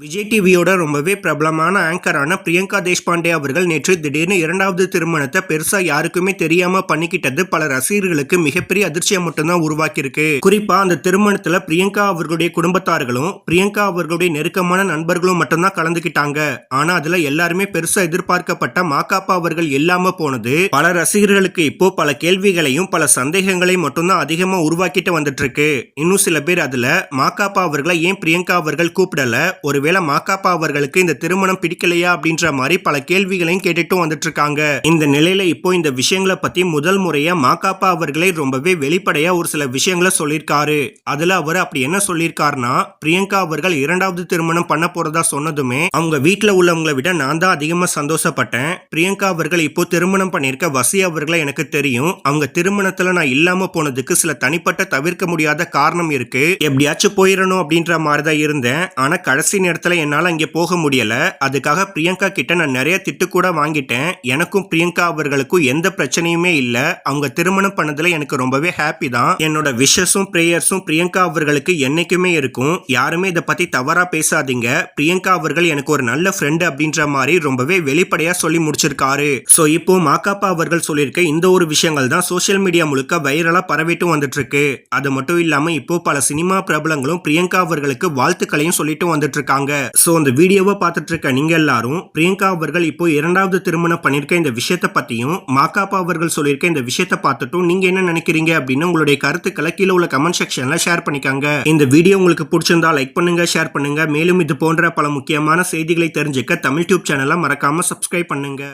விஜய் டிவியோட ரொம்பவே பிரபலமான ஆங்கரான பிரியங்கா தேஷ்பாண்டே அவர்கள் நேற்று திடீர்னு இரண்டாவது திருமணத்தை பெருசா யாருக்குமே தெரியாம பண்ணிக்கிட்டது பல ரசிகர்களுக்கு மிகப்பெரிய அதிர்ச்சியை மட்டும்தான் உருவாக்கியிருக்கு. குறிப்பா அந்த திருமணத்துல பிரியங்கா அவர்களுடைய குடும்பத்தார்களும் பிரியங்கா அவர்களுடைய நெருக்கமான நண்பர்களும் மட்டும்தான் கலந்துக்கிட்டாங்க. ஆனா அதுல எல்லாருமே பெருசா எதிர்பார்க்கப்பட்ட மாக்காப்பா அவர்கள் இல்லாம போனது பல ரசிகர்களுக்கு இப்போ பல கேள்விகளையும் பல சந்தேகங்களையும் மட்டும்தான் அதிகமா உருவாக்கிட்டு வந்துட்டு இருக்கு இன்னும் சில பேர் அதுல மாக்காப்பா அவர்களை ஏன் பிரியங்கா அவர்கள் கூப்பிடல? ஒரு ஒருவேளை மாக்காப்பா அவர்களுக்கு இந்த திருமணம் பிடிக்கலையா அப்படின்ற மாதிரி பல கேள்விகளையும் கேட்டுட்டும் வந்துட்டு இருக்காங்க இந்த நிலையில இப்போ இந்த விஷயங்களை பத்தி முதல் முறையா மாக்காப்பா அவர்களே ரொம்பவே வெளிப்படையா ஒரு சில விஷயங்களை சொல்லியிருக்காரு. அதுல அவர் அப்படி என்ன சொல்லியிருக்காருன்னா பிரியங்கா அவர்கள் இரண்டாவது திருமணம் பண்ண போறதா சொன்னதுமே அவங்க வீட்டுல உள்ளவங்களை விட நான் தான் அதிகமா சந்தோஷப்பட்டேன். பிரியங்கா அவர்கள் இப்போ திருமணம் பண்ணியிருக்க வசி அவர்களை எனக்கு தெரியும். அவங்க திருமணத்துல நான் இல்லாம போனதுக்கு சில தனிப்பட்ட தவிர்க்க முடியாத காரணம் இருக்கு. எப்படியாச்சும் போயிடணும் அப்படின்ற மாதிரி தான் இருந்தேன். ஆனா கடைசி நேரத்தில் என்னால் அங்கே போக முடியல. அதுக்காக பிரியங்கா கிட்ட நான் நிறைய திட்டு கூட வாங்கிட்டேன். எனக்கும் பிரியங்கா அவர்களுக்கும் எந்த பிரச்சனையுமே இல்லை. அவங்க திருமணம் பண்ணதில் எனக்கு ரொம்பவே ஹாப்பி தான். என்னோட விஷஸும் ப்ரேயர்ஸும் பிரியங்கா அவர்களுக்கு என்னைக்குமே இருக்கும். யாருமே இதை பற்றி தவறாக பேசாதீங்க. பிரியங்கா அவர்கள் எனக்கு ஒரு நல்ல ஃப்ரெண்டு அப்படின்ற மாதிரி ரொம்பவே வெளிப்படையாக சொல்லி முடிச்சிருக்காரு. ஸோ இப்போ மாக்காப்பா அவர்கள் சொல்லியிருக்க இந்த ஒரு விஷயங்கள் தான் சோஷியல் மீடியா முழுக்க வைரலாக பரவிட்டு வந்துட்டு இருக்கு அது மட்டும் இல்லாமல் இப்போ பல சினிமா பிரபலங்களும் பிரியங்கா அவர்களுக்கு வாழ்த்துக்களையும் சொல்லிட்டு வந்துட்டு இருக்காங்க ஸோ அந்த வீடியோவை பார்த்துட்டு இருக்க நீங்க எல்லாரும் பிரியங்கா அவர்கள் இப்போ இரண்டாவது திருமணம் பண்ணியிருக்க இந்த விஷயத்த பத்தியும் மாக்காப்பா அவர்கள் சொல்லியிருக்க இந்த விஷயத்த பார்த்துட்டும் நீங்க என்ன நினைக்கிறீங்க அப்படின்னு உங்களுடைய கருத்துக்களை கீழே உள்ள கமெண்ட் செக்ஷன்ல ஷேர் பண்ணிக்காங்க. இந்த வீடியோ உங்களுக்கு பிடிச்சிருந்தா லைக் பண்ணுங்க ஷேர் பண்ணுங்க. மேலும் இது போன்ற பல முக்கியமான செய்திகளை தெரிஞ்சுக்க தமிழ் டியூப் சேனலை மறக்காம சப்ஸ்கிரைப் பண்ணுங்க.